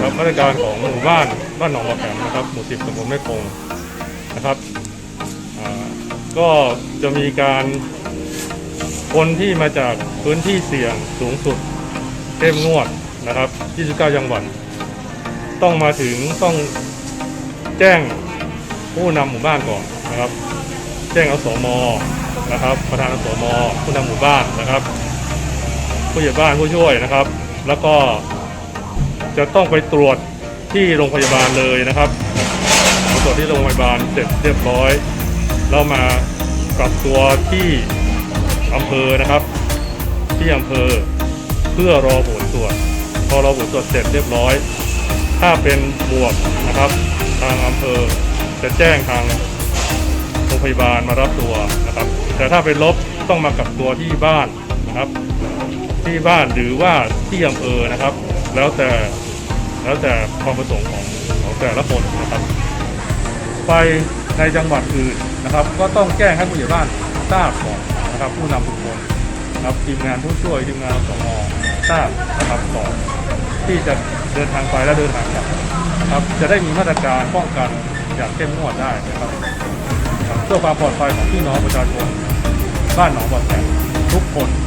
ครับมาตรการของหมู่บ้านบ้านหนองบัวแขมนะครับ หมู่สิบตำบลแม่คงนะครับก็จะมีการคนที่มาจากพื้นที่เสี่ยงสูงสุดเข้มงวดนะครับ 29 จังหวัด ต้องมาถึงต้องแจ้งผู้นำหมู่บ้านก่อนนะครับ แจ้งอสมนะครับประธานอสมผู้นำหมู่บ้านนะครับ ผู้ใหญ่บ้านผู้ช่วยนะครับ แล้วก็จะต้องไปตรวจที่โรงพยาบาลเลยนะครับตรวจที่โรงพยาบาลเสร็จเรียบร้อยแล้วมากักตัวที่อำเภอนะครับ ที่อำเภอเพื่อรอผลตรวจพอรอผลตรวจเสร็จเรียบร้อย ถ้าเป็นบวกนะครับ ทางอำเภอจะแจ้งทาง โรงพยาบาลมารับตัวนะครับ แต่ถ้าเป็นลบต้องมากักตัวที่บ้านนะครับ ที่บ้านหรือว่าที่อำเภอนะครับ แล้วแต่แล้วแต่ความประสงค์ของของแต่ละคนนะครับ ไปในจังหวัดอื่นนะครับ ก็ต้องแจ้งให้ผู้ใหญ่บ้านทราบก่อนนะครับ ผู้นำทุกคนนะครับทีมงานผู้ช่วยทีมงานสมอทราบนะครับก่อนที่จะเดินทางไปและเดินทางกลับนะครับ จะได้มีมาตรการป้องกันอย่างเข้มงวดได้นะครับ เพื่อความปลอดภัยของพี่น้องประชาชนบ้านหนองบัวแสงทุกคน